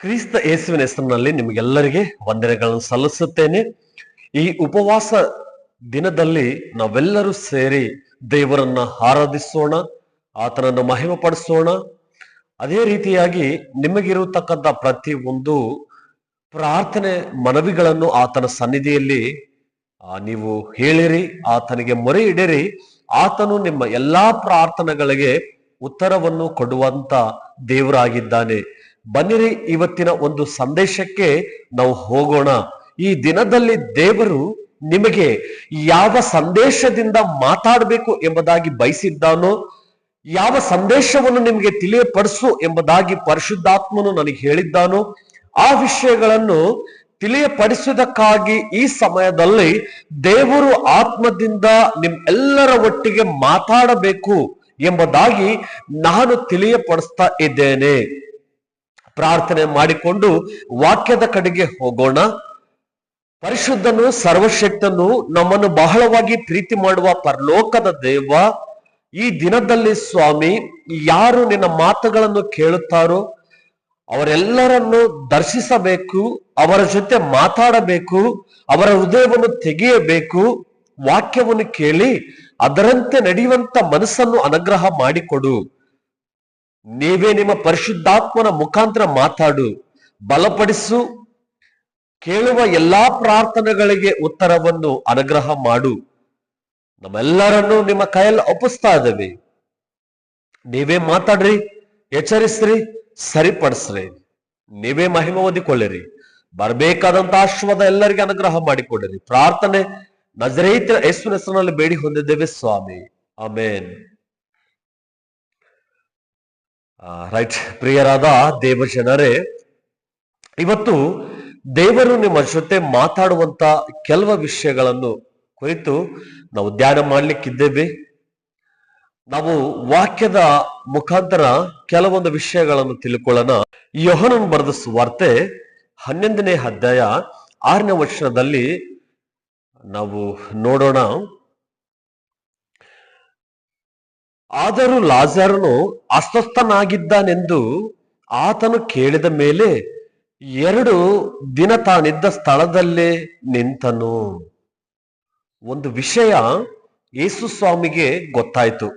ಕ್ರಿಸ್ತ ಯೇಸುವಿನ ಹೆಸರಿನಲ್ಲಿ ನಿಮಗೆಲ್ಲರಿಗೆ ವಂದನೆಗಳನ್ನು ಸಲ್ಲಿಸುತ್ತೇನೆ. ಈ ಉಪವಾಸ ದಿನದಲ್ಲಿ ನಾವೆಲ್ಲರೂ ಸೇರಿ ದೇವರನ್ನ ಆರಾಧಿಸೋಣ, ಆತನನ್ನು ಮಹಿಮೆ ಪಡಿಸೋಣ ಅದೇ ರೀತಿಯಾಗಿ ನಿಮಗಿರತಕ್ಕಂಥ ಪ್ರತಿ ಒಂದು ಪ್ರಾರ್ಥನೆ ಮನವಿಗಳನ್ನು ಆತನ ಸನ್ನಿಧಿಯಲ್ಲಿ ನೀವು ಹೇಳಿರಿ, ಆತನಿಗೆ ಮೊರೆ ಇಡಿರಿ. ಆತನು ನಿಮ್ಮ ಎಲ್ಲಾ ಪ್ರಾರ್ಥನೆಗಳಿಗೆ ಉತ್ತರವನ್ನು ಕೊಡುವಂತ ದೇವರಾಗಿದ್ದಾನೆ. ಬನ್ನಿರಿ, ಇವತ್ತಿನ ಒಂದು ಸಂದೇಶಕ್ಕೆ ನಾವು ಹೋಗೋಣ. ಈ ದಿನದಲ್ಲಿ ದೇವರು ನಿಮಗೆ ಯಾವ ಸಂದೇಶದಿಂದ ಮಾತಾಡಬೇಕು ಎಂಬುದಾಗಿ ಬಯಸಿದ್ದಾನೋ, ಯಾವ ಸಂದೇಶವನ್ನು ನಿಮಗೆ ತಿಳಿಯಪಡಿಸು ಎಂಬುದಾಗಿ ಪರಿಶುದ್ಧಾತ್ಮನು ನನಗೆ ಹೇಳಿದ್ದಾನೋ, ಆ ವಿಷಯಗಳನ್ನು ತಿಳಿಯಪಡಿಸುವುದಕ್ಕಾಗಿ ಈ ಸಮಯದಲ್ಲಿ ದೇವರು ಆತ್ಮದಿಂದ ನಿಮ್ಮೆಲ್ಲರ ಒಟ್ಟಿಗೆ ಮಾತಾಡಬೇಕು ಎಂಬುದಾಗಿ ನಾನು ತಿಳಿಯಪಡಿಸ್ತಾ ಇದ್ದೇನೆ. ಪ್ರಾರ್ಥನೆ ಮಾಡಿಕೊಂಡು ವಾಕ್ಯದ ಕಡೆಗೆ ಹೋಗೋಣ. ಪರಿಶುದ್ಧನು, ಸರ್ವಶಕ್ತನು ನಮ್ಮನ್ನು ಬಹಳವಾಗಿ ಪ್ರೀತಿ ಮಾಡುವ ಪರಲೋಕದ ದೇವ. ಈ ದಿನದಲ್ಲಿ ಸ್ವಾಮಿ, ಯಾರು ನಿನ್ನ ಮಾತುಗಳನ್ನು ಕೇಳುತ್ತಾರೋ ಅವರೆಲ್ಲರನ್ನು ದರ್ಶಿಸಬೇಕು, ಅವರ ಜೊತೆ ಮಾತಾಡಬೇಕು, ಅವರ ಹೃದಯವನ್ನು ತೆಗೆಯಬೇಕು. ವಾಕ್ಯವನ್ನು ಕೇಳಿ ಅದರಂತೆ ನಡೆಯುವಂತ ಮನಸ್ಸನ್ನು ಅನುಗ್ರಹ ಮಾಡಿಕೊಡು. ನೀವೇ ನಿಮ್ಮ ಪರಿಶುದ್ಧಾತ್ಮನ ಮುಖಾಂತರ ಮಾತಾಡು, ಬಲಪಡಿಸು, ಕೇಳುವ ಎಲ್ಲಾ ಪ್ರಾರ್ಥನೆಗಳಿಗೆ ಉತ್ತರವನ್ನು ಅನುಗ್ರಹ ಮಾಡು. ನಮ್ಮೆಲ್ಲರನ್ನು ನಿಮ್ಮ ಕೈಯಲ್ಲಿ ಒಪ್ಪಿಸ್ತಾ ಇದ್ದೇವೆ. ನೀವೇ ಮಾತಾಡ್ರಿ, ಎಚ್ಚರಿಸ್ರಿ, ಸರಿಪಡಿಸ್ರಿ. ನೀವೇ ಮಹಿಮೆ ಓದಿಕೊಳ್ಳಿರಿ ಬರಬೇಕಾದಂತ ಆಶ್ವಾದ ಎಲ್ಲರಿಗೆ ಅನುಗ್ರಹ ಮಾಡಿಕೊಡಿರಿ. ಪ್ರಾರ್ಥನೆ ನಜರೈತ ಯೇಸುವಿನ ಹೆಸರಿನಲ್ಲಿ ಬೇಡಿ ಹೊಂದಿದ್ದೇವೆ ಸ್ವಾಮಿ. ಆಮೇನ್. ರೈಟ್ ಪ್ರಿಯರಾದ ದೇವಜನರೇ, ಇವತ್ತು ದೇವರು ನಿಮ್ಮ ಜೊತೆ ಮಾತಾಡುವಂತ ಕೆಲವು ವಿಷಯಗಳನ್ನು ಕುರಿತು ನಾವು ಧ್ಯಾನ ಮಾಡ್ಲಿಕ್ಕಿದ್ದೇವೆ. ನಾವು ವಾಕ್ಯದ ಮುಖಾಂತರ ಕೆಲವೊಂದು ವಿಷಯಗಳನ್ನು ತಿಳ್ಕೊಳ್ಳೋಣ. ಯೋಹನನ್ ಬರೆದ ಸುವಾರ್ತೆ ಹನ್ನೊಂದನೇ ಅಧ್ಯಾಯ ಆರನೇ ವರ್ಷದಲ್ಲಿ ನಾವು ನೋಡೋಣ. ಆದರೂ ಲಾಜರನು ಅಸ್ವಸ್ಥನಾಗಿದ್ದಾನೆಂದು ಆತನು ಕೇಳಿದ ಮೇಲೆ ಎರಡು ದಿನ ತಾನಿದ್ದ ಸ್ಥಳದಲ್ಲೇ ನಿಂತನು. ಒಂದು ವಿಷಯ ಯೇಸು ಸ್ವಾಮಿಗೆ ಗೊತ್ತಾಯಿತು.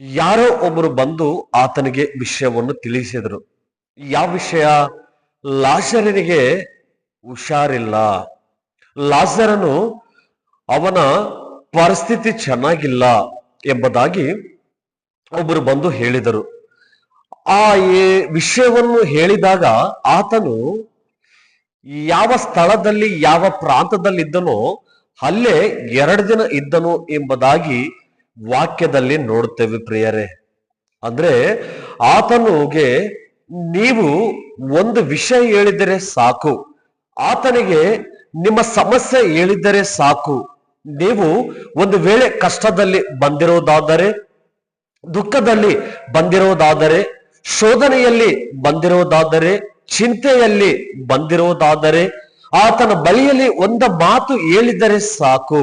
ಯಾರೋ ಒಬ್ಬರು ಬಂದು ಆತನಿಗೆ ವಿಷಯವನ್ನು ತಿಳಿಸಿದರು. ಯಾವ ವಿಷಯ? ಲಾಜರನಿಗೆ ಹುಷಾರಿಲ್ಲ. ಲಾಜರನು ಅವನ ಪರಿಸ್ಥಿತಿ ಚೆನ್ನಾಗಿಲ್ಲ ಎಂಬುದಾಗಿ ಒಬ್ಬರು ಬಂದು ಹೇಳಿದರು. ಆ ವಿಷಯವನ್ನು ಹೇಳಿದಾಗ ಆತನು ಯಾವ ಸ್ಥಳದಲ್ಲಿ, ಯಾವ ಪ್ರಾಂತದಲ್ಲಿದ್ದನೋ ಅಲ್ಲೇ ಎರಡು ದಿನ ಇದ್ದನು ಎಂಬುದಾಗಿ ವಾಕ್ಯದಲ್ಲಿ ನೋಡುತ್ತೇವೆ ಪ್ರಿಯರೇ. ಅಂದ್ರೆ ಆತನಿಗೆ ನೀವು ಒಂದು ವಿಷಯ ಹೇಳಿದರೆ ಸಾಕು. ಆತನಿಗೆ ನಿಮ್ಮ ಸಮಸ್ಯೆ ಹೇಳಿದರೆ ಸಾಕು. ನೀವು ಒಂದು ವೇಳೆ ಕಷ್ಟದಲ್ಲಿ ಬಂದಿರೋದಾದರೆ ದುಃಖದಲ್ಲಿ ಬಂದಿರುವುದಾದರೆ ಶೋಧನೆಯಲ್ಲಿ ಬಂದಿರುವುದಾದರೆ ಚಿಂತೆಯಲ್ಲಿ ಬಂದಿರುವುದಾದರೆ ಆತನ ಬಳಿಯಲ್ಲಿ ಒಂದ ಮಾತು ಹೇಳಿದರೆ ಸಾಕು.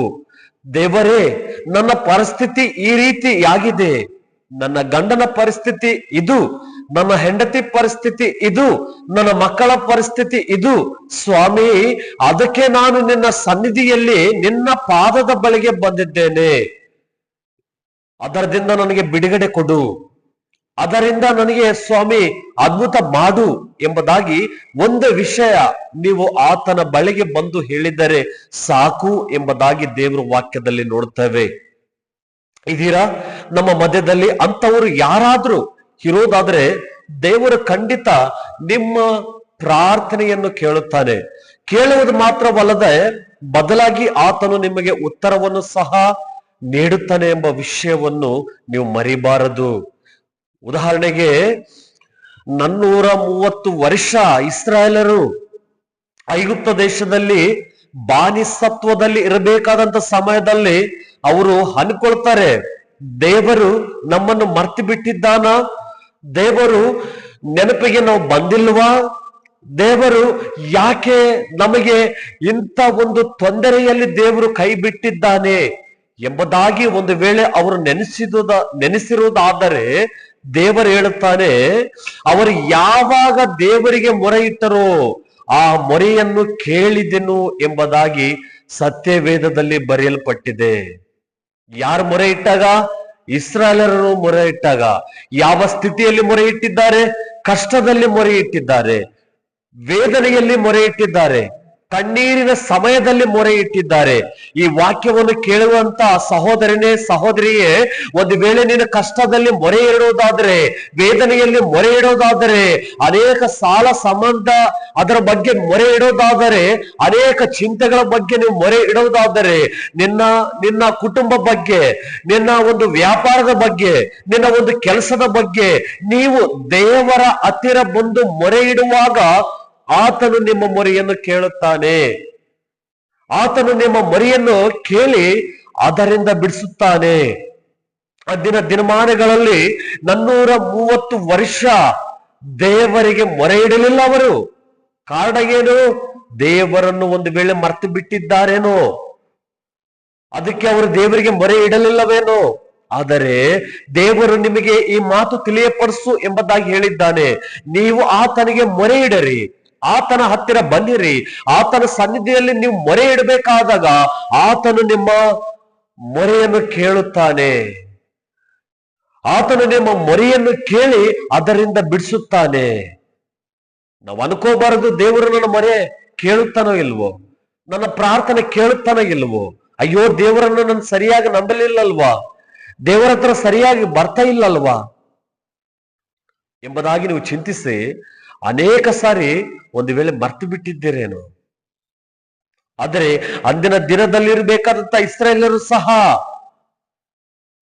ದೇವರೇ, ನನ್ನ ಪರಿಸ್ಥಿತಿ ಈ ರೀತಿ ಆಗಿದೆ ನನ್ನ ಗಂಡನ ಪರಿಸ್ಥಿತಿ ಇದು, ನನ್ನ ಹೆಂಡತಿ ಪರಿಸ್ಥಿತಿ ಇದು, ನನ್ನ ಮಕ್ಕಳ ಪರಿಸ್ಥಿತಿ ಇದು. ಸ್ವಾಮಿ, ಅದಕ್ಕೆ ನಾನು ನಿನ್ನ ಸನ್ನಿಧಿಯಲ್ಲಿ ನಿನ್ನ ಪಾದದ ಬಳಿಗೆ ಬಂದಿದ್ದೇನೆ. ಅದರದಿಂದ ನನಗೆ ಬಿಡುಗಡೆ ಕೊಡು. ಅದರಿಂದ ನನಗೆ ಸ್ವಾಮಿ ಅದ್ಭುತ ಮಾಡು ಎಂಬುದಾಗಿ ಒಂದು ವಿಷಯ ನೀವು ಆತನ ಬಳಿಗೆ ಬಂದು ಹೇಳಿದರೆ ಸಾಕು ಎಂಬುದಾಗಿ ದೇವರ ವಾಕ್ಯದಲ್ಲಿ ನೋಡ್ತೇವೆ ಇದೀರಾ ನಮ್ಮ ಮಧ್ಯದಲ್ಲಿ ಅಂತವರು ಯಾರಾದ್ರೂ ಇರೋದಾದ್ರೆ ದೇವರು ಖಂಡಿತ ನಿಮ್ಮ ಪ್ರಾರ್ಥನೆಯನ್ನು ಕೇಳುತ್ತಾನೆ. ಕೇಳುವುದು ಮಾತ್ರವಲ್ಲದೆ ಬದಲಾಗಿ ಆತನು ನಿಮಗೆ ಉತ್ತರವನ್ನು ಸಹ ನೀಡುತ್ತಾನೆ ಎಂಬ ವಿಷಯವನ್ನು ನೀವು ಮರಿಬಾರದು. ಉದಾಹರಣೆಗೆ, ನನ್ನೂರ ಮೂವತ್ತು ವರ್ಷ ಇಸ್ರಾಯೇಲರು ಐಗುಪ್ತ ದೇಶದಲ್ಲಿ ಬಾನಿಸತ್ವದಲ್ಲಿ ಇರಬೇಕಾದಂತ ಸಮಯದಲ್ಲಿ ಅವರು ಅನ್ಕೊಳ್ತಾರೆ ದೇವರು ನಮ್ಮನ್ನು ಮರ್ತಿ ಬಿಟ್ಟಿದ್ದಾನ ದೇವರು ನೆನಪಿಗೆ ನಾವು ಬಂದಿಲ್ವಾ, ದೇವರು ಯಾಕೆ ನಮಗೆ ಇಂಥ ಒಂದು ತೊಂದರೆಯಲ್ಲಿ ದೇವರು ಕೈ ಬಿಟ್ಟಿದ್ದಾನೆ ಎಂಬುದಾಗಿ ಒಂದು ವೇಳೆ ಅವರು ನೆನೆಸಿದ ನೆನೆಸಿರುವುದಾದರೆ ದೇವರು ಹೇಳುತ್ತಾನೆ, ಅವರು ಯಾವಾಗ ದೇವರಿಗೆ ಮೊರೆ ಇಟ್ಟರೋ ಆ ಮೊರೆಯನ್ನು ಕೇಳಿದೆನು ಎಂಬುದಾಗಿ ಸತ್ಯವೇದದಲ್ಲಿ ಬರೆಯಲ್ಪಟ್ಟಿದೆ. ಯಾರು ಮೊರೆ ಇಟ್ಟಾಗ ಇಸ್ರಾಲರನ್ನು ಮೊರೆ ಇಟ್ಟಾಗ ಯಾವ ಸ್ಥಿತಿಯಲ್ಲಿ ಮೊರೆ ಇಟ್ಟಿದ್ದಾರೆ ಕಷ್ಟದಲ್ಲಿ ಮೊರೆ ಇಟ್ಟಿದ್ದಾರೆ ವೇದನೆಯಲ್ಲಿ ಮೊರೆ ಇಟ್ಟಿದ್ದಾರೆ ಕಣ್ಣೀರಿನ ಸಮಯದಲ್ಲಿ ಮೊರೆ ಇಟ್ಟಿದ್ದಾರೆ. ಈ ವಾಕ್ಯವನ್ನು ಕೇಳುವಂತ ಸಹೋದರನೇ, ಸಹೋದರಿಯೇ, ಒಂದು ವೇಳೆ ನಿನ್ನ ಕಷ್ಟದಲ್ಲಿ ಮೊರೆ ಇಡುವುದಾದರೆ ವೇದನೆಯಲ್ಲಿ ಮೊರೆ ಇಡೋದಾದರೆ ಅನೇಕ ಸಾಲ ಸಂಬಂಧ ಅದರ ಬಗ್ಗೆ ಮೊರೆ ಇಡೋದಾದರೆ, ಅನೇಕ ಚಿಂತೆಗಳ ಬಗ್ಗೆ ನೀವು ಮೊರೆ ಇಡೋದಾದರೆ, ನಿನ್ನ ನಿನ್ನ ಕುಟುಂಬ ಬಗ್ಗೆ, ನಿನ್ನ ಒಂದು ವ್ಯಾಪಾರದ ಬಗ್ಗೆ, ನಿನ್ನ ಒಂದು ಕೆಲಸದ ಬಗ್ಗೆ ನೀವು ದೇವರ ಹತ್ತಿರ ಬಂದು ಮೊರೆ ಇಡುವಾಗ ಆತನು ನಿಮ್ಮ ಮೊರೆಯನ್ನು ಕೇಳುತ್ತಾನೆ. ಆತನು ನಿಮ್ಮ ಮರಿಯನ್ನು ಕೇಳಿ ಅದರಿಂದ ಬಿಡಿಸುತ್ತಾನೆ. ಅಂದಿನ ದಿನ ದಿನಮಾನಗಳಲ್ಲಿ ನನ್ನೂರ ಮೂವತ್ತು ವರ್ಷ ದೇವರಿಗೆ ಮೊರೆ ಇಡಲಿಲ್ಲ ಅವರು. ಕಾರಣ ಏನು? ದೇವರನ್ನು ಒಂದು ವೇಳೆ ಮರ್ತು ಬಿಟ್ಟಿದ್ದಾರೇನೋ? ಅದಕ್ಕೆ ಅವರು ದೇವರಿಗೆ ಮೊರೆ ಇಡಲಿಲ್ಲವೇನೋ? ಆದರೆ ದೇವರು ನಿಮಗೆ ಈ ಮಾತು ತಿಳಿಯಪಡಿಸು ಎಂಬುದಾಗಿ ಹೇಳಿದ್ದಾನೆ. ನೀವು ಆತನಿಗೆ ಮೊರೆ ಇಡರಿ. ಆತನ ಹತ್ತಿರ ಬನ್ನಿರಿ ಆತನ ಸನ್ನಿಧಿಯಲ್ಲಿ ನೀವು ಮೊರೆ ಇಡಬೇಕಾದಾಗ ಆತನು ನಿಮ್ಮ ಮೊರೆಯನ್ನು ಕೇಳುತ್ತಾನೆ. ಆತನು ನಿಮ್ಮ ಮೊರೆಯನ್ನು ಕೇಳಿ ಅದರಿಂದ ಬಿಡಿಸುತ್ತಾನೆ. ನಾವು ಅನ್ಕೋಬಾರದು ದೇವರು ನನ್ನ ಮೊರೆ ಕೇಳುತ್ತಾನೋ ಇಲ್ವೋ? ನನ್ನ ಪ್ರಾರ್ಥನೆ ಕೇಳುತ್ತಾನೋ ಇಲ್ವೋ? ಅಯ್ಯೋ, ದೇವರನ್ನು ನಾನು ಸರಿಯಾಗಿ ನಂಬಲಿಲ್ಲಲ್ವಾ? ದೇವರ ಹತ್ರ ಸರಿಯಾಗಿ ಬರ್ತಾ ಇಲ್ಲಲ್ವಾ? ಎಂಬುದಾಗಿ ನೀವು ಚಿಂತಿಸಿ ಅನೇಕ ಸಾರಿ ಒಂದು ವೇಳೆ ಮರ್ತು ಬಿಟ್ಟಿದ್ದೀರೇನು? ಆದರೆ ಅಂದಿನ ದಿನದಲ್ಲಿರಬೇಕಾದಂತ ಇಸ್ರೇಲರು ಸಹ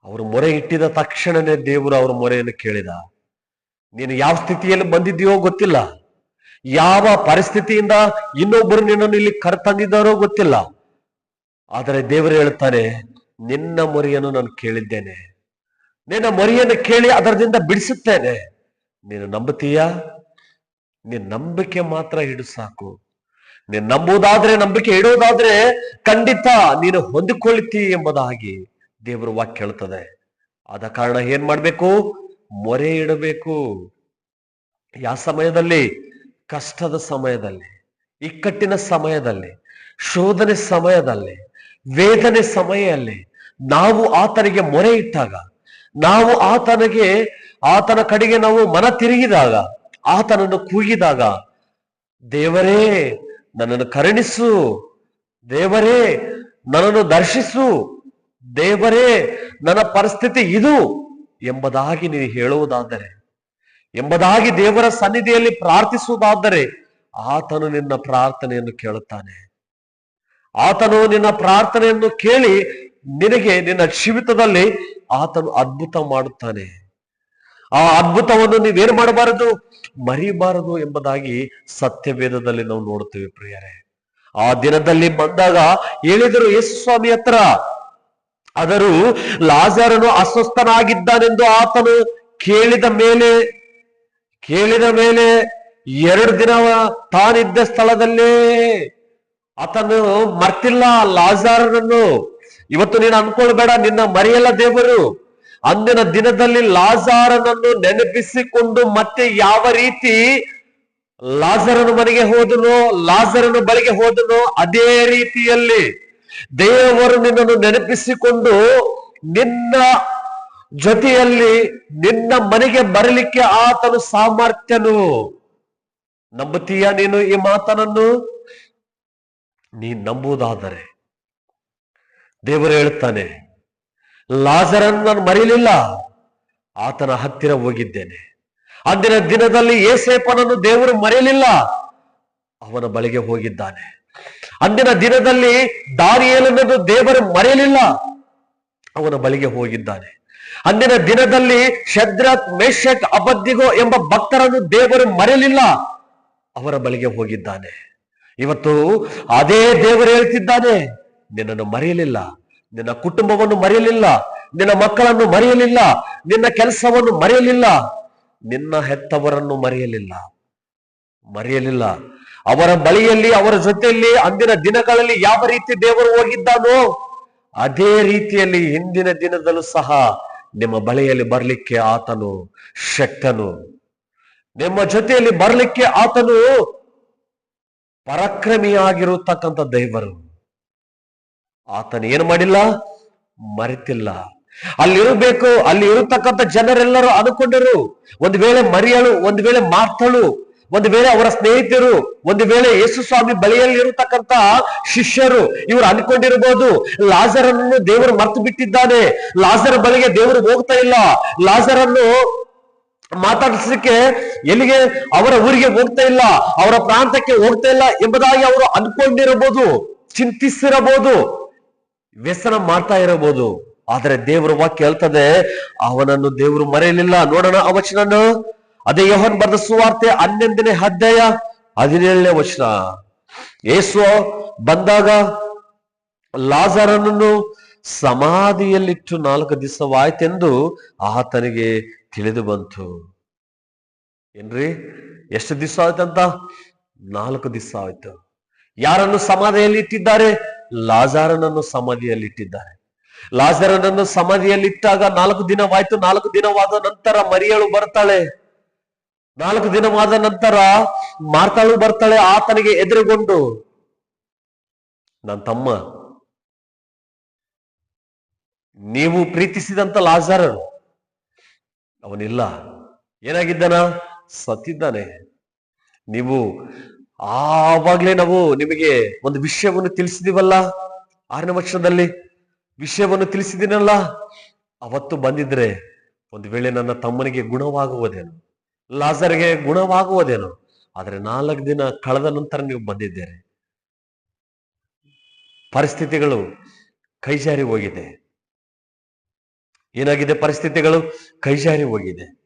ಅವರು ಮೊರೆ ಇಟ್ಟಿದ ತಕ್ಷಣನೇ ದೇವರು ಅವರ ಮೊರೆಯನ್ನು ಕೇಳಿದ. ನೀನು ಯಾವ ಸ್ಥಿತಿಯಲ್ಲಿ ಬಂದಿದ್ದೀಯೋ ಗೊತ್ತಿಲ್ಲ. ಯಾವ ಪರಿಸ್ಥಿತಿಯಿಂದ ಇನ್ನೊಬ್ಬರು ನಿನ್ನನ್ನು ಇಲ್ಲಿ ಕರೆತಂದಿದ್ದಾರೋ ಗೊತ್ತಿಲ್ಲ. ಆದರೆ ದೇವರು ಹೇಳ್ತಾನೆ ನಿನ್ನ ಮೊರೆಯನ್ನು ನಾನು ಕೇಳಿದ್ದೇನೆ. ನಿನ್ನ ಮೊರೆಯನ್ನು ಕೇಳಿ ಅದರದಿಂದ ಬಿಡಿಸುತ್ತೇನೆ. ನೀನು ನಂಬುತ್ತೀಯಾ? ನೀನ್ ನಂಬಿಕೆ ಮಾತ್ರ ಇಡು ಸಾಕು. ನೀನ್ ನಂಬುದಾದ್ರೆ ನಂಬಿಕೆ ಇಡುವುದಾದ್ರೆ ಖಂಡಿತ ನೀನು ಹೊಂದಿಕೊಳ್ತಿ ಎಂಬುದಾಗಿ ದೇವರು ವಾಕ್ಯ ಹೇಳ್ತದೆ ಆದ ಕಾರಣ ಏನ್ ಮಾಡ್ಬೇಕು? ಮೊರೆ ಇಡಬೇಕು. ಯಾವ ಸಮಯದಲ್ಲಿ? ಕಷ್ಟದ ಸಮಯದಲ್ಲಿ. ಇಕ್ಕಟ್ಟಿನ ಸಮಯದಲ್ಲಿ. ಶೋಧನೆ ಸಮಯದಲ್ಲಿ. ವೇದನೆ ಸಮಯದಲ್ಲಿ. ನಾವು ಆತನಿಗೆ ಮೊರೆ ಇಟ್ಟಾಗ, ನಾವು ಆತನಿಗೆ, ಆತನ ಕಡೆಗೆ ನಾವು ಮನ ತಿರುಗಿದಾಗ ಆತನನ್ನು ಕೂಗಿದಾಗ, ದೇವರೇ, ನನ್ನನ್ನು ಕರುಣಿಸು, ದೇವರೇ, ನನ್ನನ್ನು ದರ್ಶಿಸು, ದೇವರೇ, ನನ್ನ ಪರಿಸ್ಥಿತಿ ಇದು ಎಂಬುದಾಗಿ ನೀನು ಹೇಳುವುದಾದರೆ, ಎಂಬುದಾಗಿ ದೇವರ ಸನ್ನಿಧಿಯಲ್ಲಿ ಪ್ರಾರ್ಥಿಸುವುದಾದರೆ, ಆತನು ನಿನ್ನ ಪ್ರಾರ್ಥನೆಯನ್ನು ಕೇಳುತ್ತಾನೆ. ಆತನು ನಿನ್ನ ಪ್ರಾರ್ಥನೆಯನ್ನು ಕೇಳಿ ನಿನಗೆ ನಿನ್ನ ಜೀವಿತದಲ್ಲಿ ಆತನು ಅದ್ಭುತ ಮಾಡುತ್ತಾನೆ. ಆ ಅದ್ಭುತವನ್ನು ನೀವೇನು ಮಾಡಬಾರದು? ಮರಿಬಾರದು ಎಂಬುದಾಗಿ ಸತ್ಯವೇದದಲ್ಲಿ ನಾವು ನೋಡುತ್ತೇವೆ ಪ್ರಿಯರೇ. ಆ ದಿನದಲ್ಲಿ ಬಂದಾಗ ಹೇಳಿದರು ಯೇಸು ಸ್ವಾಮಿ ಹತ್ರ, ಆದರೂ ಲಾಜರನು ಅಸ್ವಸ್ಥನಾಗಿದ್ದಾನೆಂದು ಆತನು ಕೇಳಿದ ಮೇಲೆ ಕೇಳಿದ ಮೇಲೆ ಎರಡು ದಿನ ತಾನಿದ್ದ ಸ್ಥಳದಲ್ಲೇ ಆತನು ಮರ್ತಿಲ್ಲ ಲಾಜಾರನನ್ನು. ಇವತ್ತು ನೀನು ಅನ್ಕೊಳ್ಬೇಡ ನಿನ್ನ ಮರೆಯಲ್ಲ ದೇವರು. ಅಂದಿನ ದಿನದಲ್ಲಿ ಲಾಜಾರನನ್ನು ನೆನಪಿಸಿಕೊಂಡು ಮತ್ತೆ ಯಾವ ರೀತಿ ಲಾಜರನ ಮನೆಗೆ ಹೋದನು, ಲಾಜರನ ಬಳಿಗೆ ಹೋದನು, ಅದೇ ರೀತಿಯಲ್ಲಿ ದೇವರು ನಿನ್ನನ್ನು ನೆನಪಿಸಿಕೊಂಡು ನಿನ್ನ ಜೊತೆಯಲ್ಲಿ ನಿನ್ನ ಮನೆಗೆ ಬರಲಿಕ್ಕೆ ಆತನು ಸಾಮರ್ಥ್ಯನು. ನಂಬುತ್ತೀಯ ನೀನು ಈ ಮಾತನನ್ನು? ನೀ ನಂಬುವುದಾದರೆ ದೇವರು ಹೇಳ್ತಾನೆ ಲಾಜರನ್ನು ನಾನು ಮರೀಲಿಲ್ಲ ಆತನ ಹತ್ತಿರ ಹೋಗಿದ್ದೇನೆ. ಅಂದಿನ ದಿನದಲ್ಲಿ ಏಸೇಪನನ್ನು ದೇವರು ಮರೆಯಲಿಲ್ಲ. ಅವನ ಬಳಿಗೆ ಹೋಗಿದ್ದಾನೆ. ಅಂದಿನ ದಿನದಲ್ಲಿ ದಾರಿಯೇಲನನ್ನು ದೇವರು ಮರೆಯಲಿಲ್ಲ. ಅವನ ಬಳಿಗೆ ಹೋಗಿದ್ದಾನೆ. ಅಂದಿನ ದಿನದಲ್ಲಿ ಶದ್ರತ್ ಮೇಷಕ್ ಅಬದ್ದಿಗೋ ಎಂಬ ಭಕ್ತರನ್ನು ದೇವರು ಮರೆಯಲಿಲ್ಲ. ಅವರ ಬಳಿಗೆ ಹೋಗಿದ್ದಾನೆ. ಇವತ್ತು ಅದೇ ದೇವರು ಹೇಳ್ತಿದ್ದಾನೆ, ನಿನ್ನನ್ನು ಮರೆಯಲಿಲ್ಲ. ನಿನ್ನ ಕುಟುಂಬವನ್ನು ಮರೆಯಲಿಲ್ಲ, ನಿನ್ನ ಮಕ್ಕಳನ್ನು ಮರೆಯಲಿಲ್ಲ, ನಿನ್ನ ಕೆಲಸವನ್ನು ಮರೆಯಲಿಲ್ಲ, ನಿನ್ನ ಹೆತ್ತವರನ್ನು ಮರೆಯಲಿಲ್ಲ. ಮರೆಯಲಿಲ್ಲ. ಅವರ ಬಳಿಯಲ್ಲಿ, ಅವರ ಜೊತೆಯಲ್ಲಿ ಅಂದಿನ ದಿನಗಳಲ್ಲಿ ಯಾವ ರೀತಿ ದೇವರು ಹೋಗಿದ್ದಾನೋ, ಅದೇ ರೀತಿಯಲ್ಲಿ ಹಿಂದಿನ ದಿನದಲ್ಲೂ ಸಹ ನಿಮ್ಮ ಬಳಿಯಲ್ಲಿ ಬರಲಿಕ್ಕೆ ಆತನು ಶಕ್ತನು. ನಿಮ್ಮ ಜೊತೆಯಲ್ಲಿ ಬರಲಿಕ್ಕೆ ಆತನು ಪರಾಕ್ರಮಿಯಾಗಿರತಕ್ಕಂಥ ದೇವರು. ಆತನ ಏನು ಮಾಡಿಲ್ಲ? ಮರೆತಿಲ್ಲ. ಅಲ್ಲಿರಬೇಕು ಅಲ್ಲಿ ಇರತಕ್ಕಂಥ ಜನರೆಲ್ಲರೂ ಅನ್ಕೊಂಡರು ಒಂದು ವೇಳೆ ಮರಿಯಳು, ಒಂದು ವೇಳೆ ಮಾರ್ತಳು ಒಂದು ವೇಳೆ ಅವರ ಸ್ನೇಹಿತರು, ಒಂದು ವೇಳೆ ಯೇಸು ಸ್ವಾಮಿ ಬಳಿಯಲ್ಲಿ ಇರತಕ್ಕಂತ ಶಿಷ್ಯರು ಇವರು ಅನ್ಕೊಂಡಿರಬಹುದು ಲಾಜರನ್ನು ದೇವರು ಮರ್ತು ಬಿಟ್ಟಿದ್ದಾನೆ. ಲಾಜರ ಬಳಿಗೆ ದೇವರು ಹೋಗ್ತಾ ಇಲ್ಲ. ಲಾಜರನ್ನು ಮಾತಾಡಿಸ್ಲಿಕ್ಕೆ ಎಲ್ಲಿಗೆ? ಅವರ ಊರಿಗೆ ಹೋಗ್ತಾ ಇಲ್ಲ. ಅವರ ಪ್ರಾಂತಕ್ಕೆ ಹೋಗ್ತಾ ಇಲ್ಲ ಎಂಬುದಾಗಿ ಅವರು ಅನ್ಕೊಂಡಿರಬಹುದು ಚಿಂತಿಸಿರಬಹುದು. ವ್ಯಸನ ಮಾಡ್ತಾ ಇರಬಹುದು. ಆದ್ರೆ ದೇವರ ವಾಕ್ಯ ಹೇಳ್ತದೆ, ಅವನನ್ನು ದೇವರು ಮರೆಯಲಿಲ್ಲ. ನೋಡೋಣ ಆ ವಚನನ್ನು ಅದೇ ಯೋಹನ್ ಬರೆದ ಸುವಾರ್ತೆ ಹನ್ನೊಂದನೇ ಅಧ್ಯಾಯ ಹದಿನೇಳನೇ ವಚನ. ಯೇಸು ಬಂದಾಗ ಲಾಜರನನ್ನು ಸಮಾಧಿಯಲ್ಲಿಟ್ಟು ನಾಲ್ಕು ದಿವಸವಾಯ್ತೆಂದು ಆತನಿಗೆ ತಿಳಿದು ಬಂತು. ಏನ್ರಿ? ಎಷ್ಟು ದಿವಸ ಆಯ್ತಂತ? ನಾಲ್ಕು ದಿವಸ ಆಯ್ತು. ಯಾರನ್ನು ಸಮಾಧಿಯಲ್ಲಿ ಇಟ್ಟಿದ್ದಾರೆ? ಲಾಜಾರನನ್ನು ಸಮಾಧಿಯಲ್ಲಿಟ್ಟಿದ್ದಾರೆ. ಲಾಜಾರನನ್ನು ಲಾಜರನನ್ನು ಸಮಾಧಿಯಲ್ಲಿ ಇಟ್ಟಾಗ ನಾಲ್ಕು ದಿನವಾಯ್ತು, ನಾಲ್ಕು ದಿನವಾದ ನಂತರ ಮರಿಯಳು ಬರ್ತಾಳೆ. ನಾಲ್ಕು ದಿನವಾದ ನಂತರ ಮಾರ್ತಾಳು ಬರ್ತಾಳೆ, ಆತನಿಗೆ ಎದುರುಗೊಂಡು, ನನ್ನ ತಮ್ಮ, ನೀವು ಪ್ರೀತಿಸಿದಂತ ಲಾಜಾರನು, ಅವನಿಲ್ಲ. ಏನಾಗಿದ್ದಾನ? ಸತ್ತಿದ್ದಾನೆ. ನೀವು ಆವಾಗ್ಲೇ ನಾವು ನಿಮಗೆ ಒಂದು ವಿಷಯವನ್ನು ತಿಳಿಸಿದೀವಲ್ಲ? ಆರನೇ ವರ್ಷದಲ್ಲಿ ವಿಷಯವನ್ನು ತಿಳಿಸಿದೀನಲ್ಲ? ಅವತ್ತು ಬಂದಿದ್ರೆ ಒಂದು ವೇಳೆ ನನ್ನ ತಮ್ಮನಿಗೆ ಗುಣವಾಗುವುದೇನು? ಲಾಜರ್ಗೆ ಗುಣವಾಗುವುದೇನು? ಆದರೆ ನಾಲ್ಕು ದಿನ ಕಳೆದ ನಂತರ ನೀವು ಬಂದಿದ್ದೀರಿ. ಪರಿಸ್ಥಿತಿಗಳು ಕೈಜಾರಿ ಹೋಗಿದೆ. ಏನಾಗಿದೆ ಪರಿಸ್ಥಿತಿಗಳು? ಕೈಜಾರಿ ಹೋಗಿದೆ.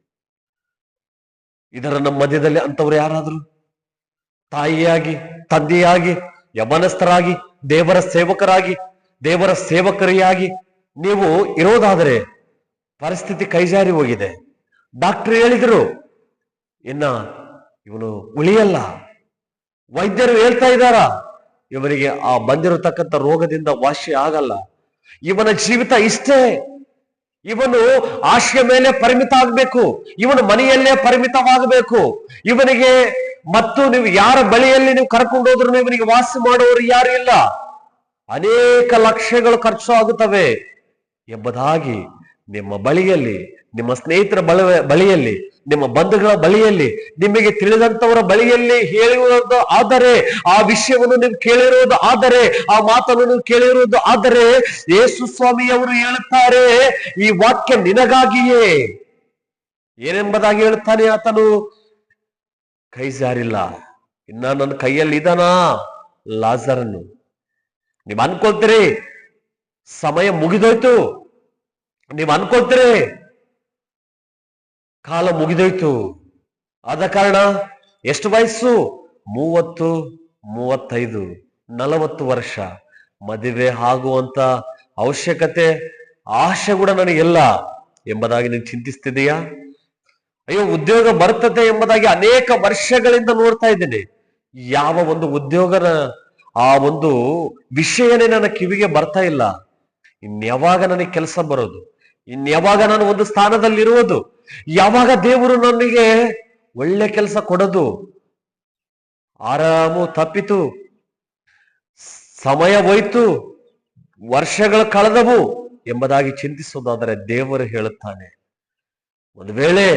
ಇದರ ನಮ್ಮ ಮಧ್ಯದಲ್ಲಿ ಅಂತವ್ರು ಯಾರಾದ್ರು? ತಾಯಿಯಾಗಿ, ತಂದೆಯಾಗಿ ಯಮನಸ್ಥರಾಗಿ ದೇವರ ಸೇವಕರಾಗಿ, ದೇವರ ಸೇವಕರಿಯಾಗಿ ನೀವು ಇರೋದಾದರೆ ಪರಿಸ್ಥಿತಿ ಕೈಜಾರಿ ಹೋಗಿದೆ. ಡಾಕ್ಟರ್ ಹೇಳಿದರು, ಇನ್ನ ಇವನು ಉಳಿಯಲ್ಲ. ವೈದ್ಯರು ಹೇಳ್ತಾ ಇದ್ದಾರ ಇವರಿಗೆ ಆ ಬಂದಿರತಕ್ಕಂಥ ರೋಗದಿಂದ ವಾಸಿ ಆಗಲ್ಲ. ಇವನ ಜೀವಿತ ಇಷ್ಟೇ. ಇವನು ಆಶೆಯ ಮೇಲೆ ಪರಿಮಿತ ಆಗ್ಬೇಕು. ಇವನು ಮನೆಯಲ್ಲೇ ಪರಿಮಿತವಾಗಬೇಕು. ಇವನಿಗೆ ಮತ್ತು ನೀವು ಯಾರ ಬಳಿಯಲ್ಲಿ ನೀವು ಕರ್ಕೊಂಡು ಹೋದ್ರು ಇವನಿಗೆ ವಾಸ ಮಾಡುವವರು ಯಾರು ಇಲ್ಲ. ಅನೇಕ ಲಕ್ಷಗಳು ಖರ್ಚು ಆಗುತ್ತವೆ ಎಂಬುದಾಗಿ ನಿಮ್ಮ ಬಳಿಯಲ್ಲಿ, ನಿಮ್ಮ ಸ್ನೇಹಿತರ ಬಳ ಬಳಿಯಲ್ಲಿ, ನಿಮ್ಮ ಬಂಧುಗಳ ಬಳಿಯಲ್ಲಿ, ನಿಮಗೆ ತಿಳಿದಂತವರ ಬಳಿಯಲ್ಲಿ ಹೇಳಿರುವುದು ಆದರೆ, ಆ ವಿಷಯವನ್ನು ನೀವು ಕೇಳಿರುವುದು ಆದರೆ, ಆ ಮಾತನ್ನು ನೀವು ಕೇಳಿರುವುದು ಆದರೆ, ಯೇಸು ಸ್ವಾಮಿಯವರು ಹೇಳುತ್ತಾರೆ, ಈ ವಾಕ್ಯ ನಿನಗಾಗಿಯೇ. ಏನೆಂಬುದಾಗಿ ಹೇಳುತ್ತಾನೆ ಆತನು? ಕೈ ಜಾರಿಲ್ಲ. ಇನ್ನ ನನ್ನ ಕೈಯಲ್ಲಿ ಇದನಾ? ಲಾಜರನ್ನು ನೀವು ಅನ್ಕೊಳ್ತೀರಿ ಸಮಯ ಮುಗಿದೋಯ್ತು. ನೀವ್ ಅನ್ಕೊಳ್ತೀರಿ. ಕಾಲ ಮುಗಿದೋಯ್ತು. ಆದ ಕಾರಣ ಎಷ್ಟು ವಯಸ್ಸು? ಮೂವತ್ತು, ಮೂವತ್ತೈದು, ನಲವತ್ತು ವರ್ಷ. ಮದುವೆ ಆಗುವಂತ ಅವಶ್ಯಕತೆ, ಆಶೆ ಕೂಡ ನನಗೆಲ್ಲ. ಎಂಬುದಾಗಿ ನೀನು ಚಿಂತಿಸ್ತಿದೀಯಾ ಅಯ್ಯೋ, ಉದ್ಯೋಗ ಬರ್ತದೆ ಎಂಬುದಾಗಿ ಅನೇಕ ವರ್ಷಗಳಿಂದ ನೋಡ್ತಾ ಇದ್ದೇನೆ. ಯಾವ ಒಂದು ಉದ್ಯೋಗನ, ಆ ಒಂದು ವಿಷಯನೇ ನನ್ನ ಕಿವಿಗೆ ಬರ್ತಾ ಇಲ್ಲ. ಇನ್ಯಾವಾಗ ನನಗೆ ಕೆಲಸ ಬರೋದು? ಇನ್ಯಾವಾಗ ನಾನು ಒಂದು ಸ್ಥಾನದಲ್ಲಿರುವುದು? ಯಾವಾಗ ದೇವರು ನನಗೆ ಒಳ್ಳೆ ಕೆಲಸ ಕೊಡೋದು? ಆರಾಮು ತಪ್ಪಿತು. ಸಮಯ ಹೋಯ್ತು. ವರ್ಷಗಳು ಕಳೆದವು ಎಂಬುದಾಗಿ ಚಿಂತಿಸೋದಾದರೆ ದೇವರು ಹೇಳುತ್ತಾನೆ. ಒಂದು ವೇಳೆ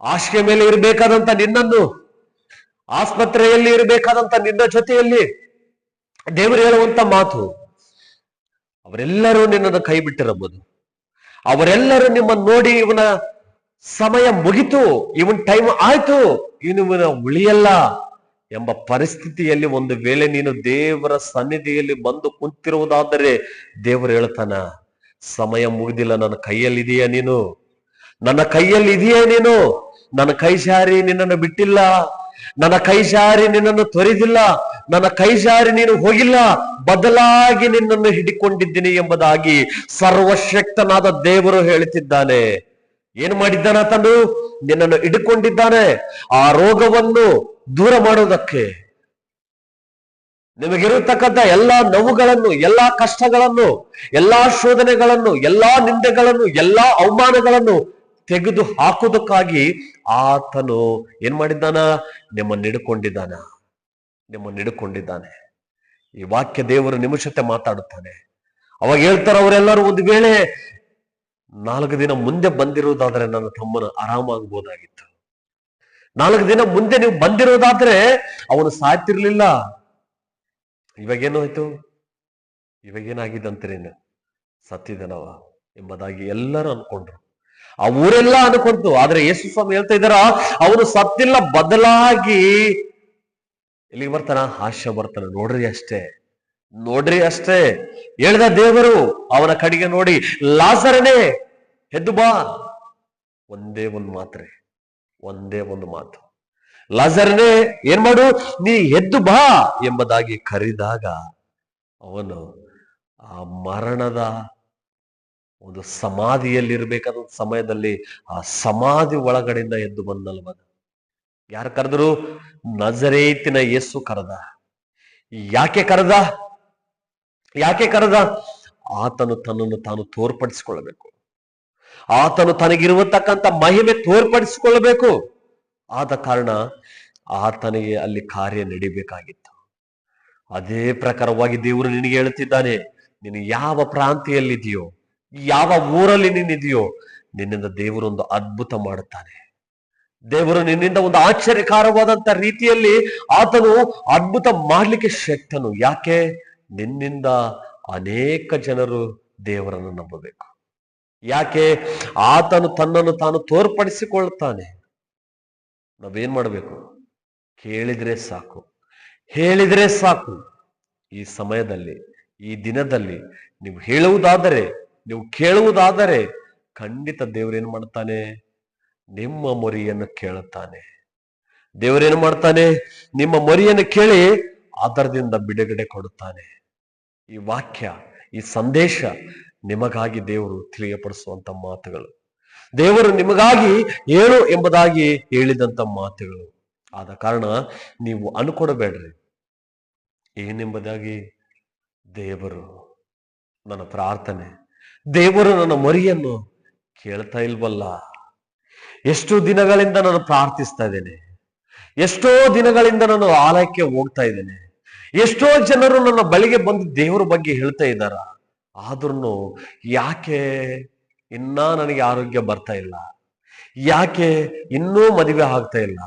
ಆಶ್ರಯ ಮೇಲೆ ಇರಬೇಕಾದಂತ ನಿನ್ನನ್ನು, ಆಸ್ಪತ್ರೆಯಲ್ಲಿ ಇರಬೇಕಾದಂತ ನಿನ್ನ ಜೊತೆಯಲ್ಲಿ ದೇವರು ಹೇಳುವಂತ ಮಾತು, ಅವರೆಲ್ಲರೂ ನಿನ್ನನ್ನು ಕೈ ಬಿಟ್ಟಿರಬಹುದು. ಅವರೆಲ್ಲರೂ ನಿಮ್ಮನ್ನು ನೋಡಿ ಇವನ ಸಮಯ ಮುಗಿತು, ಇವನ್ ಟೈಮ್ ಆಯ್ತು ಇವನ ಉಳಿಯಲ್ಲ ಎಂಬ ಪರಿಸ್ಥಿತಿಯಲ್ಲಿ ಒಂದು ವೇಳೆ ನೀನು ದೇವರ ಸನ್ನಿಧಿಯಲ್ಲಿ ಬಂದು ಕುಂತಿರುವುದಾದರೆ ದೇವರು ಹೇಳ್ತಾನ, ಸಮಯ ಮುಗಿದಿಲ್ಲ, ನನ್ನ ಕೈಯಲ್ಲಿದೆಯಾ ನೀನು? ನನ್ನ ಕೈಯಲ್ಲಿ ಇದೆಯಾ ನೀನು? ನನ್ನ ಕೈ ಸಾರಿ ನಿನ್ನನ್ನು ಬಿಟ್ಟಿಲ್ಲ? ನನ್ನ ಕೈ ಜಾರಿ ನಿನ್ನನ್ನು ತೊರೆದಿಲ್ಲ, ನನ್ನ ಕೈ ಜಾರಿ ನೀನು ಹೋಗಿಲ್ಲ, ಬದಲಾಗಿ ನಿನ್ನನ್ನು ಹಿಡಿಕೊಂಡಿದ್ದೀನಿ ಎಂಬುದಾಗಿ ಸರ್ವಶಕ್ತನಾದ ದೇವರು ಹೇಳುತ್ತಿದ್ದಾನೆ. ಏನು ಮಾಡಿದ್ದಾನ ತಂದು? ನಿನ್ನನ್ನು ಹಿಡಿಕೊಂಡಿದ್ದಾನೆ. ಆ ರೋಗವನ್ನು ದೂರ ಮಾಡುವುದಕ್ಕೆ. ನಿಮಗಿರತಕ್ಕಂಥ ಎಲ್ಲಾ ನೋವುಗಳನ್ನು, ಎಲ್ಲಾ ಕಷ್ಟಗಳನ್ನು, ಎಲ್ಲಾ ಶೋಧನೆಗಳನ್ನು, ಎಲ್ಲಾ ನಿಂದೆಗಳನ್ನು, ಎಲ್ಲಾ ಅವಮಾನಗಳನ್ನು ತೆಗೆದು ಹಾಕುವುದಕ್ಕಾಗಿ ಆತನು ಏನ್ ಮಾಡಿದ್ದಾನ? ನಿಮ್ಮನ್ನು ಹಿಡ್ಕೊಂಡಿದ್ದಾನ. ನಿಮ್ಮನ್ನು ಹಿಡ್ಕೊಂಡಿದ್ದಾನೆ. ಈ ವಾಕ್ಯ ದೇವರು ನಿಮಿಷತೆ ಮಾತಾಡುತ್ತಾನೆ. ಅವಾಗ ಹೇಳ್ತಾರ ಅವರೆಲ್ಲರೂ ಒಂದು ವೇಳೆ ನಾಲ್ಕು ದಿನ ಮುಂದೆ ಬಂದಿರುವುದಾದ್ರೆ ನನ್ನ ತಮ್ಮನ ಆರಾಮಾಗಬಹುದಾಗಿತ್ತು ನಾಲ್ಕು ದಿನ ಮುಂದೆ ನೀವು ಬಂದಿರೋದಾದ್ರೆ ಅವನು ಸಾಯ್ತಿರ್ಲಿಲ್ಲ. ಇವಾಗೇನು ಆಯ್ತು ಇವಾಗೇನಾಗಿದ್ದಂತೀರೇನು ಸತ್ತಿದನವ ಎಂಬುದಾಗಿ ಎಲ್ಲರೂ ಅನ್ಕೊಂಡ್ರು ಆ ಊರೆಲ್ಲ ಅನ್ಕೊಂತು ಆದ್ರೆ ಯೇಸು ಸ್ವಾಮಿ ಹೇಳ್ತಾ ಇದ್ದಾರ ಅವನು ಸತ್ತಿಲ್ಲ, ಬದಲಾಗಿ ಎಲ್ಲಿಗೆ ಬರ್ತಾನ? ಹಾಸ್ಯ ಬರ್ತಾನ. ನೋಡ್ರಿ ಅಷ್ಟೇ ನೋಡ್ರಿ ಅಷ್ಟೇ. ಹೇಳ್ದ ದೇವರು ಅವನ ಕಡೆಗೆ ನೋಡಿ ಲಾಸರನೇ ಎದ್ದು ಬಾ. ಒಂದೇ ಒಂದು ಮಾತ್ರೆ, ಒಂದೇ ಒಂದು ಮಾತು. ಲಾಜರನೇ, ಏನ್ ಮಾಡು? ನೀ ಎದ್ದು ಬಾ ಎಂಬುದಾಗಿ ಕರೆದಾಗ ಅವನು ಆ ಮರಣದ ಒಂದು ಸಮಾಧಿಯಲ್ಲಿರ್ಬೇಕಾದ ಸಮಯದಲ್ಲಿ ಆ ಸಮಾಧಿ ಒಳಗಡೆಯಿಂದ ಎದ್ದು ಬಂದಲ್ವನ ಯಾರು ಕರೆದ್ರು? ನಜರೇತಿನ ಯೇಸು ಕರೆದ. ಯಾಕೆ ಕರೆದ? ಯಾಕೆ ಕರೆದ? ಆತನು ತನ್ನನ್ನು ತಾನು ತೋರ್ಪಡಿಸಿಕೊಳ್ಳಬೇಕು. ಆತನು ತನಗಿರುವತಕ್ಕಂಥ ಮಹಿಮೆ ತೋರ್ಪಡಿಸಿಕೊಳ್ಳಬೇಕು. ಆದ ಕಾರಣ ಆತನಿಗೆ ಅಲ್ಲಿ ಕಾರ್ಯ ನಡಿಬೇಕಾಗಿತ್ತು. ಅದೇ ಪ್ರಕಾರವಾಗಿ ದೇವರು ನಿನಗೆ ಹೇಳುತ್ತಿದ್ದಾನೆ, ನೀನು ಯಾವ ಪ್ರಾಂತಿಯಲ್ಲಿದೆಯೋ ಯಾವ ಊರಲ್ಲಿ ನಿನ್ನಿದೆಯೋ, ನಿನ್ನಿಂದ ದೇವರೊಂದು ಅದ್ಭುತ ಮಾಡುತ್ತಾನೆ. ದೇವರು ನಿನ್ನಿಂದ ಒಂದು ಆಶ್ಚರ್ಯಕಾರವಾದಂತ ರೀತಿಯಲ್ಲಿ ಆತನು ಅದ್ಭುತ ಮಾಡಲಿಕ್ಕೆ ಶಕ್ತನು. ಯಾಕೆ? ನಿನ್ನಿಂದ ಅನೇಕ ಜನರು ದೇವರನ್ನು ನಂಬಬೇಕು. ಯಾಕೆ? ಆತನು ತನ್ನನ್ನು ತಾನು ತೋರ್ಪಡಿಸಿಕೊಳ್ಳುತ್ತಾನೆ. ನಾವೇನ್ ಮಾಡಬೇಕು? ಕೇಳಿದ್ರೆ ಸಾಕು. ಹೇಳಿದ್ರೆ ಸಾಕು. ಈ ಸಮಯದಲ್ಲಿ, ಈ ದಿನದಲ್ಲಿ ನೀವು ಹೇಳುವುದಾದರೆ ನೀವು ಕೇಳುವುದಾದರೆ ಖಂಡಿತ ದೇವರೇನು ಮಾಡ್ತಾನೆ? ನಿಮ್ಮ ಮೊರಿಯನ್ನು ಕೇಳುತ್ತಾನೆ. ದೇವರೇನು ಮಾಡ್ತಾನೆ? ನಿಮ್ಮ ಮೊರಿಯನ್ನು ಕೇಳಿ ಅದರದಿಂದ ಬಿಡುಗಡೆ ಕೊಡುತ್ತಾನೆ. ಈ ವಾಕ್ಯ, ಈ ಸಂದೇಶ ನಿಮಗಾಗಿ ದೇವರು ತಿಳಿಯಪಡಿಸುವಂತ ಮಾತುಗಳು. ದೇವರು ನಿಮಗಾಗಿ ಏಳು ಎಂಬುದಾಗಿ ಹೇಳಿದಂತ ಮಾತುಗಳು. ಆದ ಕಾರಣ ನೀವು ಅನ್ಕೊಡಬೇಡ್ರಿ. ಏನೆಂಬುದಾಗಿ? ದೇವರು, ನನ್ನ ಪ್ರಾರ್ಥನೆ. ದೇವರು ನನ್ನ ಮರಿಯನ್ನು ಕೇಳ್ತಾ ಇಲ್ವಲ್ಲ? ಎಷ್ಟು ದಿನಗಳಿಂದ ನಾನು ಪ್ರಾರ್ಥಿಸ್ತಾ ಇದ್ದೇನೆ. ಎಷ್ಟೋ ದಿನಗಳಿಂದ ನಾನು ಆಲಯಕ್ಕೆ ಹೋಗ್ತಾ ಇದ್ದೇನೆ. ಎಷ್ಟೋ ಜನರು ನನ್ನ ಬಳಿಗೆ ಬಂದು ದೇವರ ಬಗ್ಗೆ ಹೇಳ್ತಾ ಇದ್ದಾರ. ಆದ್ರೂ ಯಾಕೆ ಇನ್ನ ನನಗೆ ಆರೋಗ್ಯ ಬರ್ತಾ ಇಲ್ಲ? ಯಾಕೆ ಇನ್ನೂ ಮದುವೆ ಆಗ್ತಾ ಇಲ್ಲ?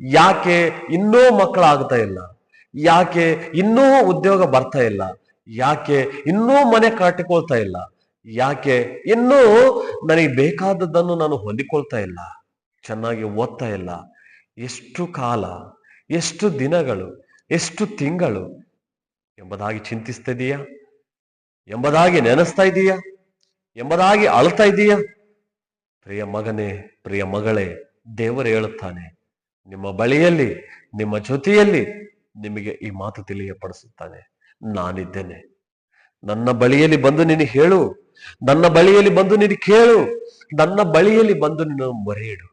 ಯಾಕೆ ಇನ್ನೂ ಮಕ್ಕಳಾಗ್ತಾ ಇಲ್ಲ? ಯಾಕೆ ಇನ್ನೂ ಉದ್ಯೋಗ ಬರ್ತಾ ಇಲ್ಲ? ಯಾಕೆ ಇನ್ನೂ ಮನೆ ಕಟ್ಟಿಕೊಳ್ತಾ ಇಲ್ಲ? ಯಾಕೆ? ಇನ್ನೂ ನನಗೆ ಬೇಕಾದದ್ದನ್ನು ನಾನು ಹೊಂದಿಕೊಳ್ತಾ ಇಲ್ಲ, ಚೆನ್ನಾಗಿ ಓದ್ತಾ ಇಲ್ಲ. ಎಷ್ಟು ಕಾಲ, ಎಷ್ಟು ದಿನಗಳು, ಎಷ್ಟು ತಿಂಗಳು ಎಂಬುದಾಗಿ ಚಿಂತಿಸ್ತಾ ಇದೀಯಾ? ಎಂಬುದಾಗಿ ನೆನೆಸ್ತಾ ಇದೀಯಾ? ಎಂಬುದಾಗಿ ಅಳ್ತಾ ಇದೀಯಾ? ಪ್ರಿಯ ಮಗನೇ, ಪ್ರಿಯ ಮಗಳೇ, ದೇವರು ಹೇಳುತ್ತಾನೆ, ನಿಮ್ಮ ಬಳಿಯಲ್ಲಿ, ನಿಮ್ಮ ಜೊತೆಯಲ್ಲಿ ನಿಮಗೆ ಈ ಮಾತು ತಿಳಿಯಪಡಿಸುತ್ತಾನೆ. ನಾನಿದ್ದೇನೆ. ನನ್ನ ಬಳಿಯಲ್ಲಿ ಬಂದು ನೀನು ಹೇಳು. ನನ್ನ ಬಳಿಯಲ್ಲಿ ಬಂದು ನೀನು ಕೇಳು. ನನ್ನ ಬಳಿಯಲ್ಲಿ ಬಂದು ನೀನು ಮೊರೆಯಿಡು.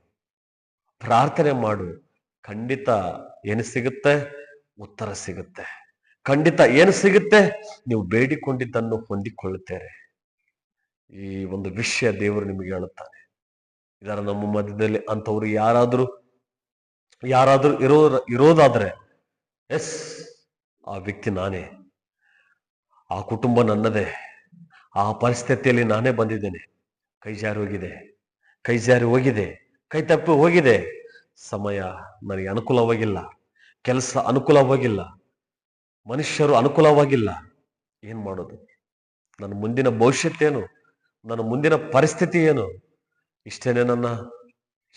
ಪ್ರಾರ್ಥನೆ ಮಾಡು. ಖಂಡಿತ ಏನು ಸಿಗುತ್ತೆ? ಉತ್ತರ ಸಿಗುತ್ತೆ. ಖಂಡಿತ ಏನು ಸಿಗುತ್ತೆ? ನೀವು ಬೇಡಿಕೊಂಡಿದ್ದನ್ನು ಹೊಂದಿಕೊಳ್ಳುತ್ತೇರೆ. ಈ ಒಂದು ವಿಷಯ ದೇವರು ನಿಮಗೆ ಹೇಳುತ್ತಾನೆ. ಇದರ ನಮ್ಮ ಮಧ್ಯದಲ್ಲಿ ಅಂಥವ್ರು ಯಾರಾದರೂ ಯಾರಾದರೂ ಇರೋ, ಇರೋದಾದ್ರೆ, ಎಸ್, ಆ ವ್ಯಕ್ತಿ ನಾನೇ. ಆ ಕುಟುಂಬ ನನ್ನದೇ. ಆ ಪರಿಸ್ಥಿತಿಯಲ್ಲಿ ನಾನೇ ಬಂದಿದ್ದೇನೆ. ಕೈ ಜಾರಿ ಹೋಗಿದೆ. ಕೈ ಜಾರಿ ಹೋಗಿದೆ. ಕೈ ತಪ್ಪಿ ಹೋಗಿದೆ. ಸಮಯ ನನಗೆ ಅನುಕೂಲವಾಗಿಲ್ಲ. ಕೆಲಸ ಅನುಕೂಲವಾಗಿಲ್ಲ. ಮನುಷ್ಯರು ಅನುಕೂಲವಾಗಿಲ್ಲ. ಏನು ಮಾಡೋದು? ನನ್ನ ಮುಂದಿನ ಭವಿಷ್ಯತ್ತೇನು ನನ್ನ ಮುಂದಿನ ಪರಿಸ್ಥಿತಿ ಏನು? ಇಷ್ಟನೇ ನನ್ನ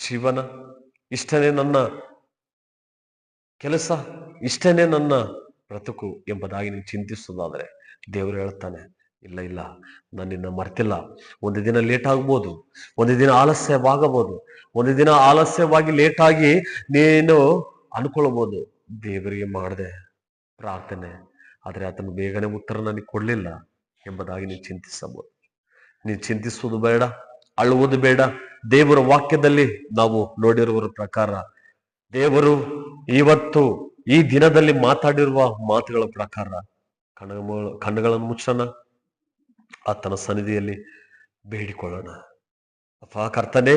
ಜೀವನ? ಇಷ್ಟನೇ ನನ್ನ ಕೆಲಸ? ಇಷ್ಟನೇ ನನ್ನ ಬ್ರತುಕು ಎಂಬುದಾಗಿ ನೀವು ಚಿಂತಿಸೋದಾದ್ರೆ ದೇವರು ಹೇಳ್ತಾನೆ, ಇಲ್ಲ ಇಲ್ಲ, ನಾನು ನಿನ್ನ ಮರ್ತಿಲ್ಲ. ಒಂದು ದಿನ ಲೇಟ್ ಆಗ್ಬೋದು, ಒಂದು ದಿನ ಆಲಸ್ಯವಾಗಬಹುದು ಒಂದು ದಿನ ಆಲಸ್ಯವಾಗಿ ಲೇಟಾಗಿ ನೀನು ಅನ್ಕೊಳ್ಬೋದು, ದೇವರಿಗೆ ಮಾಡಿದೆ ಪ್ರಾರ್ಥನೆ, ಆದ್ರೆ ಆತನ ಬೇಗನೆ ಉತ್ತರ ನನಗೆ ಕೊಡ್ಲಿಲ್ಲ ಎಂಬುದಾಗಿ ನೀನು ಚಿಂತಿಸಬಹುದು. ನೀನು ಚಿಂತಿಸುವುದು ಬೇಡ, ಅಳುವುದು ಬೇಡ. ದೇವರ ವಾಕ್ಯದಲ್ಲಿ ನಾವು ನೋಡಿರುವ ಪ್ರಕಾರ, ದೇವರು ಇವತ್ತು ಈ ದಿನದಲ್ಲಿ ಮಾತಾಡಿರುವ ಮಾತುಗಳ ಪ್ರಕಾರ ಕಣ್ಣ ಕಣ್ಣುಗಳನ್ನು ಮುಚ್ಚೋಣ. ಆತನ ಸನ್ನಿಧಿಯಲ್ಲಿ ಬೇಡಿಕೊಳ್ಳೋಣ. ಅಪ್ಪ ಕರ್ತನೆ,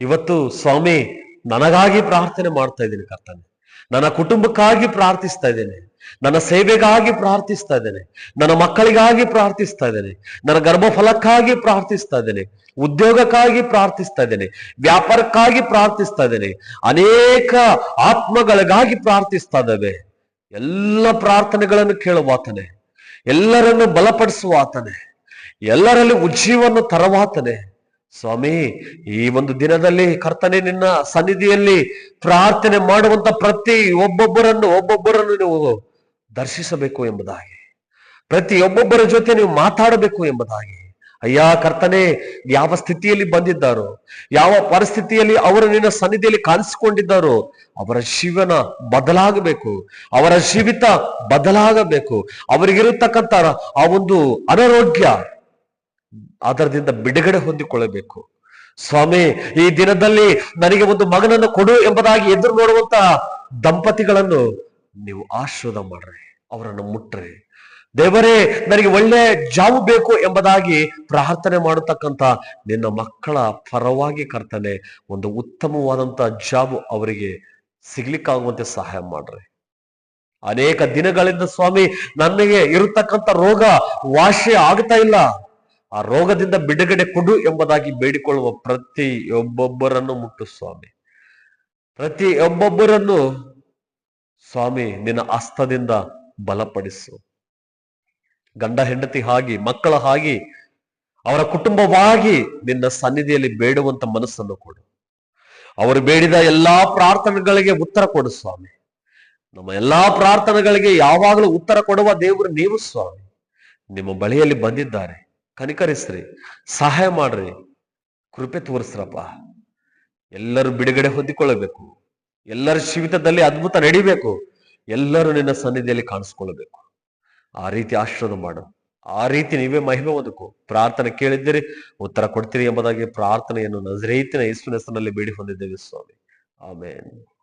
ಇವತ್ತು ಸ್ವಾಮಿ, ನನಗಾಗಿ ಪ್ರಾರ್ಥನೆ ಮಾಡ್ತಾ ಇದ್ದೀನಿ ಕರ್ತನೆ. ನನ್ನ ಕುಟುಂಬಕ್ಕಾಗಿ ಪ್ರಾರ್ಥಿಸ್ತಾ ಇದ್ದೇನೆ. ನನ್ನ ಸೇವೆಗಾಗಿ ಪ್ರಾರ್ಥಿಸ್ತಾ ಇದ್ದೇನೆ. ನನ್ನ ಮಕ್ಕಳಿಗಾಗಿ ಪ್ರಾರ್ಥಿಸ್ತಾ ಇದ್ದೇನೆ. ನನ್ನ ಗರ್ಭಫಲಕ್ಕಾಗಿ ಪ್ರಾರ್ಥಿಸ್ತಾ ಇದ್ದೇನೆ. ಉದ್ಯೋಗಕ್ಕಾಗಿ ಪ್ರಾರ್ಥಿಸ್ತಾ ಇದ್ದೇನೆ. ವ್ಯಾಪಾರಕ್ಕಾಗಿ ಪ್ರಾರ್ಥಿಸ್ತಾ ಇದ್ದೇನೆ. ಅನೇಕ ಆತ್ಮಗಳಿಗಾಗಿ ಪ್ರಾರ್ಥಿಸ್ತಾ ಇದ್ದೇವೆ. ಎಲ್ಲ ಪ್ರಾರ್ಥನೆಗಳನ್ನು ಕೇಳುವಾತನೆ ಎಲ್ಲರನ್ನು ಬಲಪಡಿಸುವಾತನೆ ಎಲ್ಲರಲ್ಲಿ ಉಜ್ಜೀವನ್ನು ತರವಾತನೆ ಸ್ವಾಮಿ, ಈ ಒಂದು ದಿನದಲ್ಲಿ ಕರ್ತನೆ ನಿನ್ನ ಸನ್ನಿಧಿಯಲ್ಲಿ ಪ್ರಾರ್ಥನೆ ಮಾಡುವಂತ ಪ್ರತಿ ಒಬ್ಬೊಬ್ಬರನ್ನು ಒಬ್ಬೊಬ್ಬರನ್ನು ನೀವು ದರ್ಶಿಸಬೇಕು ಎಂಬುದಾಗಿ. ಪ್ರತಿ ಒಬ್ಬೊಬ್ಬರ ಜೊತೆ ನೀವು ಮಾತಾಡಬೇಕು ಎಂಬುದಾಗಿ. ಅಯ್ಯ ಕರ್ತನೆ, ಯಾವ ಸ್ಥಿತಿಯಲ್ಲಿ ಬಂದಿದ್ದಾರೋ, ಯಾವ ಪರಿಸ್ಥಿತಿಯಲ್ಲಿ ಅವರು ನಿನ್ನ ಸನ್ನಿಧಿಯಲ್ಲಿ ಕಾಣಿಸಿಕೊಂಡಿದ್ದಾರೋ, ಅವರ ಜೀವನ ಬದಲಾಗಬೇಕು. ಅವರ ಜೀವಿತ ಬದಲಾಗಬೇಕು. ಅವರಿಗಿರತಕ್ಕಂತ ಆ ಒಂದು ಅನಾರೋಗ್ಯ ಅದರದಿಂದ ಬಿಡುಗಡೆ ಹೊಂದಿಕೊಳ್ಳಬೇಕು. ಸ್ವಾಮಿ, ಈ ದಿನದಲ್ಲಿ ನನಗೆ ಒಂದು ಮಗನನ್ನು ಕೊಡು ಎಂಬುದಾಗಿ ಎದುರು ನೋಡುವಂತಹ ದಂಪತಿಗಳನ್ನು ನೀವು ಆಶೀರ್ವಾದ ಮಾಡ್ರಿ. ಅವರನ್ನು ಮುಟ್ರಿ. ದೇವರೇ, ನನಗೆ ಒಳ್ಳೆ ಜಾವು ಬೇಕು ಎಂಬುದಾಗಿ ಪ್ರಾರ್ಥನೆ ಮಾಡತಕ್ಕಂಥ ನಿನ್ನ ಮಕ್ಕಳ ಪರವಾಗಿ ಕರ್ತನೆ, ಒಂದು ಉತ್ತಮವಾದಂತ ಜಾಬು ಅವರಿಗೆ ಸಿಗ್ಲಿಕ್ಕಾಗುವಂತೆ ಸಹಾಯ ಮಾಡ್ರಿ. ಅನೇಕ ದಿನಗಳಿಂದ ಸ್ವಾಮಿ ನನಗೆ ಇರತಕ್ಕಂಥ ರೋಗ ವಾಸಿ ಆಗ್ತಾ ಇಲ್ಲ. ಆ ರೋಗದಿಂದ ಬಿಡುಗಡೆ ಕೊಡು ಎಂಬುದಾಗಿ ಬೇಡಿಕೊಳ್ಳುವ ಪ್ರತಿ ಒಬ್ಬೊಬ್ಬರನ್ನು ಮುಟ್ಟು ಸ್ವಾಮಿ. ಪ್ರತಿ ಒಬ್ಬೊಬ್ಬರನ್ನು ಸ್ವಾಮಿ, ನಿನ್ನ ಹಸ್ತದಿಂದ ಬಲಪಡಿಸು. ಗಂಡ ಹೆಂಡತಿ ಹಾಗೆ, ಮಕ್ಕಳ ಹಾಗೆ, ಅವರ ಕುಟುಂಬವಾಗಿ ನಿನ್ನ ಸನ್ನಿಧಿಯಲ್ಲಿ ಬೇಡುವಂತ ಮನಸ್ಸನ್ನು ಕೊಡು. ಅವರು ಬೇಡಿದ ಎಲ್ಲಾ ಪ್ರಾರ್ಥನೆಗಳಿಗೆ ಉತ್ತರ ಕೊಡು ಸ್ವಾಮಿ. ನಮ್ಮ ಎಲ್ಲಾ ಪ್ರಾರ್ಥನೆಗಳಿಗೆ ಯಾವಾಗಲೂ ಉತ್ತರ ಕೊಡುವ ದೇವರು ನೀವು ಸ್ವಾಮಿ. ನಿಮ್ಮ ಬಳಿಯಲ್ಲಿ ಬಂದಿದ್ದಾರೆ. ಕನಿಕರಿಸ್ರಿ, ಸಹಾಯ ಮಾಡ್ರಿ. ಕೃಪೆ ತೋರಿಸ್ರಪ್ಪ. ಎಲ್ಲರೂ ಬಿಡುಗಡೆ ಹೊಂದಿಕೊಳ್ಳಬೇಕು. ಎಲ್ಲರ ಜೀವಿತದಲ್ಲಿ ಅದ್ಭುತ ನಡಿಬೇಕು. ಎಲ್ಲರೂ ನಿನ್ನ ಸನ್ನಿಧಿಯಲ್ಲಿ ಕಾಣಿಸ್ಕೊಳ್ಳಬೇಕು ಆ ರೀತಿ ಆಶೀರ್ವಾದ ಮಾಡು. ಆ ರೀತಿ ನೀವೇ ಮಹಿಮೆ ಒದಕು ಪ್ರಾರ್ಥನೆ ಕೇಳಿದ್ದೀರಿ, ಉತ್ತರ ಕೊಡ್ತೀರಿ ಎಂಬುದಾಗಿ ಪ್ರಾರ್ಥನೆಯನ್ನು ನಜರೇತಿನ ಯೇಸುವಿನ ಹೆಸರಿನಲ್ಲಿ ಬೇಡಿ ಹೊಂದಿದ್ದೇವೆ ಸ್ವಾಮಿ. ಆಮೇನ್.